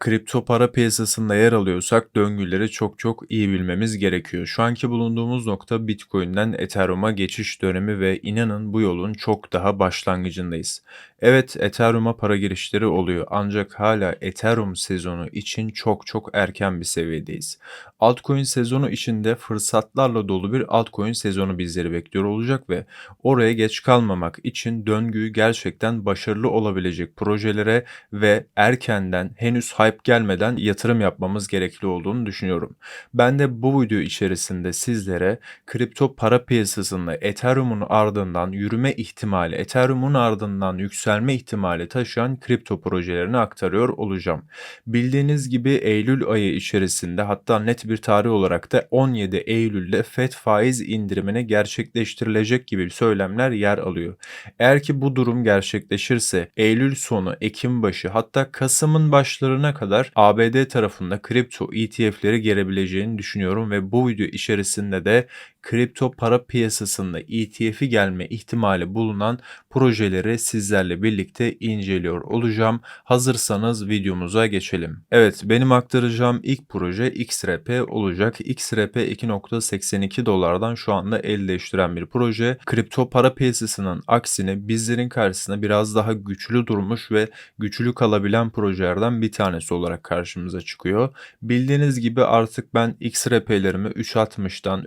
Kripto para piyasasında yer alıyorsak döngüleri çok çok iyi bilmemiz gerekiyor. Şu anki bulunduğumuz nokta Bitcoin'den Ethereum'a geçiş dönemi ve inanın bu yolun çok daha başlangıcındayız. Evet Ethereum'a para girişleri oluyor ancak hala Ethereum sezonu için çok çok erken bir seviyedeyiz. Altcoin sezonu içinde fırsatlarla dolu bir altcoin sezonu bizleri bekliyor olacak ve oraya geç kalmamak için döngüyü gerçekten başarılı olabilecek projelere ve erkenden henüz hype gelmeden yatırım yapmamız gerekli olduğunu düşünüyorum. Ben de bu video içerisinde sizlere kripto para piyasasında Ethereum'un ardından yürüme ihtimali, Ethereum'un ardından yükselme ihtimali taşıyan kripto projelerini aktarıyor olacağım. Bildiğiniz gibi Eylül ayı içerisinde hatta net bir tarih olarak da 17 Eylül'de FED faiz indirimine gerçekleştirilecek gibi söylemler yer alıyor. Eğer ki bu durum gerçekleşirse Eylül sonu, Ekim başı hatta Kasım'ın başlarına kadar ABD tarafında kripto ETF'leri gelebileceğini düşünüyorum ve bu video içerisinde de kripto para piyasasında ETF'i gelme ihtimali bulunan projeleri sizlerle birlikte inceliyor olacağım. Hazırsanız videomuza geçelim. Evet benim aktaracağım ilk proje XRP olacak. XRP 2.82 dolardan şu anda el değiştiren bir proje. Kripto para piyasasının aksine bizlerin karşısında biraz daha güçlü durmuş ve güçlü kalabilen projelerden bir tanesi olarak karşımıza çıkıyor. Bildiğiniz gibi artık ben XRP'lerimi 3.60'dan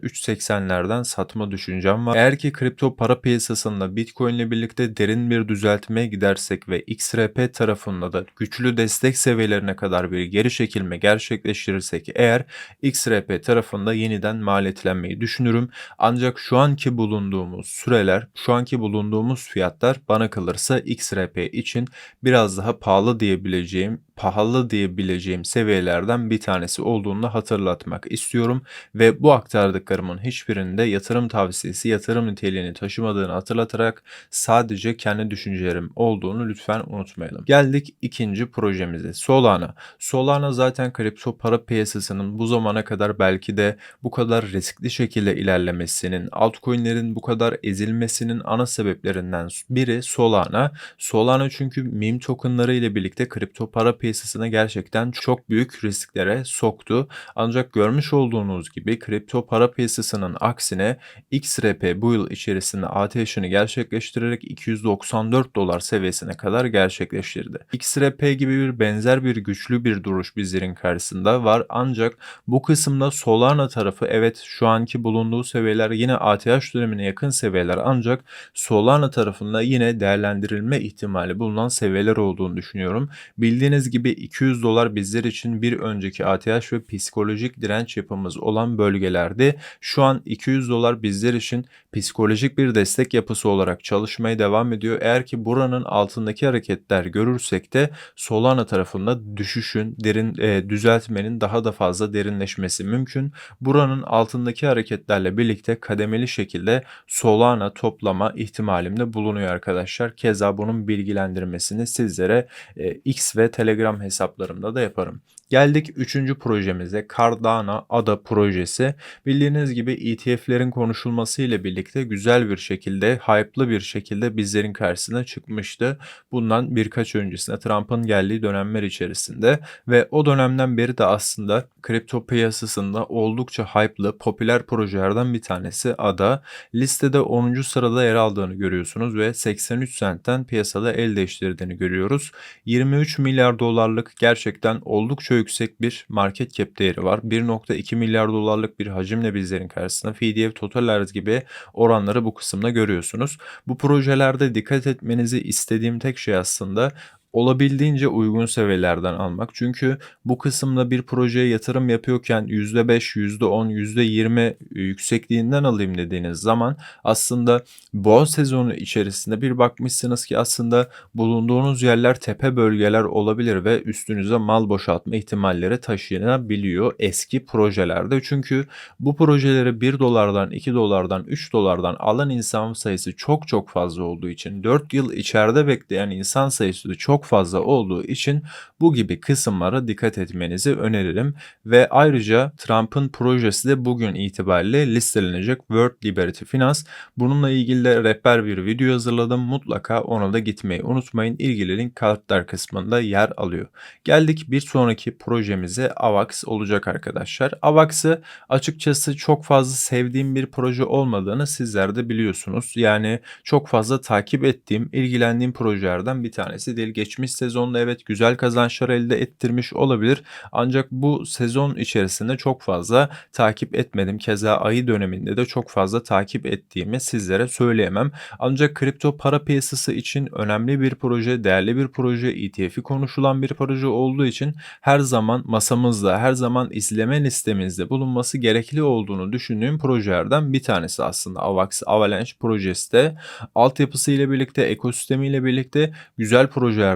3.80'lerden satma düşüncem var. Eğer ki kripto para piyasasında Bitcoin ile birlikte derin bir düzeltmeye gidersek ve XRP tarafında da güçlü destek seviyelerine kadar bir geri çekilme gerçekleştirirsek eğer XRP tarafında yeniden maliyetlenmeyi düşünürüm. Ancak şu anki bulunduğumuz süreler, şu anki bulunduğumuz fiyatlar bana kalırsa XRP için biraz daha pahalı diyebileceğim pahalı diyebileceğim seviyelerden bir tanesi olduğunu hatırlatmak istiyorum ve bu aktardıklarımın hiçbirinde yatırım tavsiyesi, yatırım niteliğini taşımadığını hatırlatarak sadece kendi düşüncelerim olduğunu lütfen unutmayalım. Geldik ikinci projemize. Solana. Solana zaten kripto para piyasasının bu zamana kadar belki de bu kadar riskli şekilde ilerlemesinin, altcoin'lerin bu kadar ezilmesinin ana sebeplerinden biri Solana. Solana çünkü meme tokenları ile birlikte kripto para piyasasının piyasasını gerçekten çok büyük risklere soktu. Ancak görmüş olduğunuz gibi kripto para piyasasının aksine XRP bu yıl içerisinde ATH'ını gerçekleştirerek 294 dolar seviyesine kadar gerçekleştirdi. XRP gibi bir benzer bir güçlü bir duruş bizlerin karşısında var ancak bu kısımda Solana tarafı evet şu anki bulunduğu seviyeler yine ATH dönemine yakın seviyeler ancak Solana tarafında yine değerlendirilme ihtimali bulunan seviyeler olduğunu düşünüyorum. Bildiğiniz gibi gibi 200 dolar bizler için bir önceki ATH ve psikolojik direnç yapımız olan bölgelerdi. Şu an 200 dolar bizler için psikolojik bir destek yapısı olarak çalışmaya devam ediyor. Eğer ki buranın altındaki hareketler görürsek de Solana tarafında düşüşün, derin e, düzeltmenin daha da fazla derinleşmesi mümkün. Buranın altındaki hareketlerle birlikte kademeli şekilde Solana toplama ihtimalimde bulunuyor arkadaşlar. Keza bunun bilgilendirmesini sizlere e, X ve Telegram Instagram hesaplarımda da yaparım. Geldik üçüncü projemize Cardano Ada projesi. Bildiğiniz gibi ETF'lerin konuşulması ile birlikte güzel bir şekilde, hype'lı bir şekilde bizlerin karşısına çıkmıştı. Bundan birkaç öncesinde Trump'ın geldiği dönemler içerisinde ve o dönemden beri de aslında kripto piyasasında oldukça hype'lı, popüler projelerden bir tanesi Ada. Listede 10. sırada yer aldığını görüyorsunuz ve 83 centten piyasada el değiştirdiğini görüyoruz. 23 milyar dolarlık gerçekten oldukça yüksek bir market cap değeri var. 1.2 milyar dolarlık bir hacimle bizlerin karşısında FDF Total gibi oranları bu kısımda görüyorsunuz. Bu projelerde dikkat etmenizi istediğim tek şey aslında olabildiğince uygun seviyelerden almak. Çünkü bu kısımda bir projeye yatırım yapıyorken %5, %10, %20 yüksekliğinden alayım dediğiniz zaman aslında boğa sezonu içerisinde bir bakmışsınız ki aslında bulunduğunuz yerler tepe bölgeler olabilir ve üstünüze mal boşaltma ihtimalleri taşıyabiliyor eski projelerde. Çünkü bu projeleri 1 dolardan, 2 dolardan, 3 dolardan alan insan sayısı çok çok fazla olduğu için 4 yıl içeride bekleyen insan sayısı çok çok fazla olduğu için bu gibi kısımlara dikkat etmenizi öneririm ve ayrıca Trump'ın projesi de bugün itibariyle listelenecek World Liberty Finance. Bununla ilgili de rehber bir video hazırladım. Mutlaka ona da gitmeyi unutmayın. İlgili link kartlar kısmında yer alıyor. Geldik bir sonraki projemize AVAX olacak arkadaşlar. AVAX'ı açıkçası çok fazla sevdiğim bir proje olmadığını sizler de biliyorsunuz. Yani çok fazla takip ettiğim, ilgilendiğim projelerden bir tanesi değil. Geçmiş sezonda evet güzel kazançlar elde ettirmiş olabilir. Ancak bu sezon içerisinde çok fazla takip etmedim. Keza ayı döneminde de çok fazla takip ettiğimi sizlere söyleyemem. Ancak kripto para piyasası için önemli bir proje, değerli bir proje, ETF'i konuşulan bir proje olduğu için her zaman masamızda, her zaman izleme listemizde bulunması gerekli olduğunu düşündüğüm projelerden bir tanesi aslında AVAX Avalanche projesi de altyapısı ile birlikte, ekosistemi ile birlikte güzel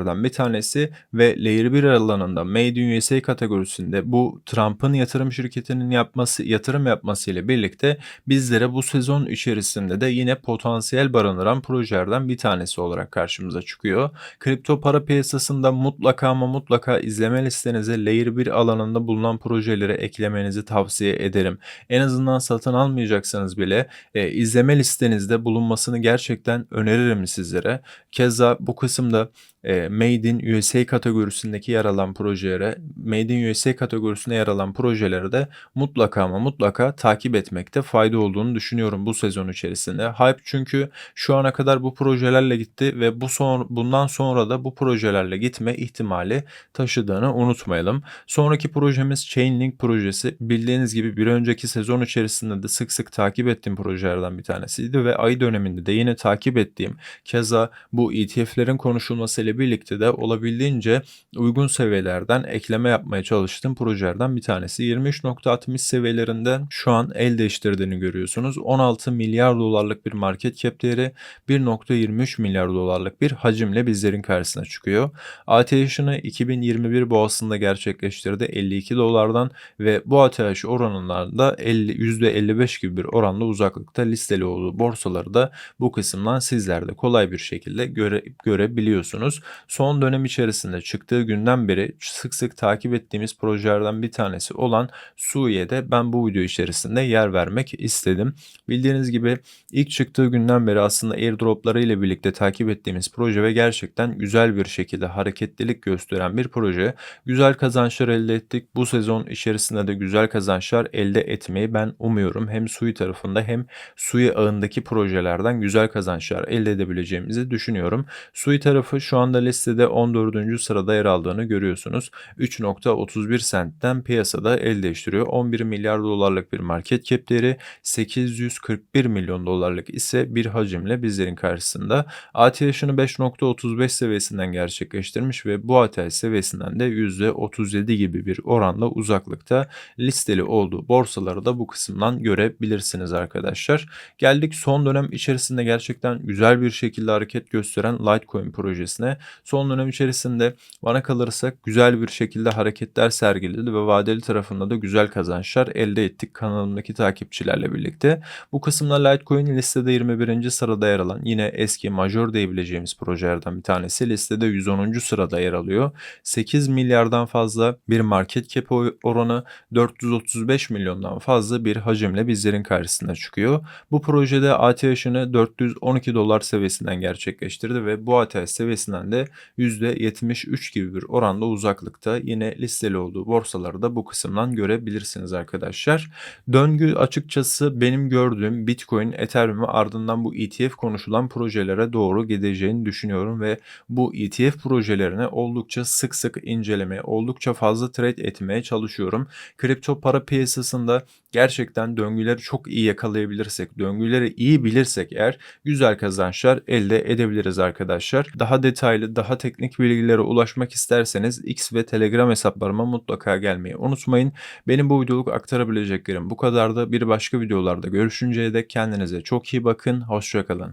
projelerden bir tanesi ve Layer 1 alanında Made in USA kategorisinde bu Trump'ın yatırım şirketinin yapması, yatırım yapması ile birlikte bizlere bu sezon içerisinde de yine potansiyel barındıran projelerden bir tanesi olarak karşımıza çıkıyor. Kripto para piyasasında mutlaka ama mutlaka izleme listenize Layer 1 alanında bulunan projeleri eklemenizi tavsiye ederim. En azından satın almayacaksanız bile e, izleme listenizde bulunmasını gerçekten öneririm sizlere. Keza bu kısımda e, Made in USA kategorisindeki yer alan projelere, Made in USA kategorisinde yer alan projeleri de mutlaka ama mutlaka takip etmekte fayda olduğunu düşünüyorum bu sezon içerisinde. Hype çünkü şu ana kadar bu projelerle gitti ve bu son, bundan sonra da bu projelerle gitme ihtimali taşıdığını unutmayalım. Sonraki projemiz Chainlink projesi. Bildiğiniz gibi bir önceki sezon içerisinde de sık sık takip ettiğim projelerden bir tanesiydi ve ay döneminde de yine takip ettiğim keza bu ETF'lerin konuşulmasıyla birlikte de olabildiğince uygun seviyelerden ekleme yapmaya çalıştığım projelerden bir tanesi. 23.60 seviyelerinden şu an el değiştirdiğini görüyorsunuz. 16 milyar dolarlık bir market cap değeri 1.23 milyar dolarlık bir hacimle bizlerin karşısına çıkıyor. ATH'ını 2021 boğasında gerçekleştirdi 52 dolardan ve bu ATH oranlarında 50, %55 gibi bir oranla uzaklıkta listeli olduğu borsaları da bu kısımdan sizler de kolay bir şekilde göre, görebiliyorsunuz. Son dönem içerisinde çıktığı günden beri sık sık takip ettiğimiz projelerden bir tanesi olan Suye'de ben bu video içerisinde yer vermek istedim. Bildiğiniz gibi ilk çıktığı günden beri aslında airdropları ile birlikte takip ettiğimiz proje ve gerçekten güzel bir şekilde hareketlilik gösteren bir proje. Güzel kazançlar elde ettik. Bu sezon içerisinde de güzel kazançlar elde etmeyi ben umuyorum. Hem Sui tarafında hem Sui ağındaki projelerden güzel kazançlar elde edebileceğimizi düşünüyorum. Sui tarafı şu anda listede 14. sırada yer aldığını görüyorsunuz. 3.31 centten piyasada el değiştiriyor. 11 milyar dolarlık bir market cap değeri, 841 milyon dolarlık ise bir hacimle bizlerin karşısında. ATH'ını 5.35 seviyesinden gerçekleştirmiş ve bu ATH seviyesinden de %37 gibi bir oranla uzaklıkta listeli olduğu borsaları da bu kısımdan görebilirsiniz arkadaşlar. Geldik son dönem içerisinde gerçekten güzel bir şekilde hareket gösteren Litecoin projesine. Son dönem içerisinde bana kalırsak güzel bir şekilde hareketler sergiledi ve vadeli tarafında da güzel kazançlar elde ettik kanalımdaki takipçilerle birlikte. Bu kısımda Litecoin listede 21. sırada yer alan yine eski major diyebileceğimiz projelerden bir tanesi listede 110. sırada yer alıyor. 8 milyardan fazla bir market cap oranı 435 milyondan fazla bir hacimle bizlerin karşısına çıkıyor. Bu projede ATH'ını 412 dolar seviyesinden gerçekleştirdi ve bu ATH seviyesinden de %73 gibi bir oranla uzaklıkta yine listeli olduğu borsaları da bu kısımdan görebilirsiniz arkadaşlar. Döngü açıkçası benim gördüğüm Bitcoin, Ethereum ve ardından bu ETF konuşulan projelere doğru gideceğini düşünüyorum ve bu ETF projelerini oldukça sık sık incelemeye, oldukça fazla trade etmeye çalışıyorum. Kripto para piyasasında gerçekten döngüleri çok iyi yakalayabilirsek, döngüleri iyi bilirsek eğer güzel kazançlar elde edebiliriz arkadaşlar. Daha detaylı, daha teknik bilgilere ulaşmak isterseniz X ve Telegram hesaplarıma mutlaka gelmeyi unutmayın. Benim bu videoluk aktarabileceklerim bu kadar da bir başka videolarda görüşünceye dek kendinize çok iyi bakın. Hoşçakalın.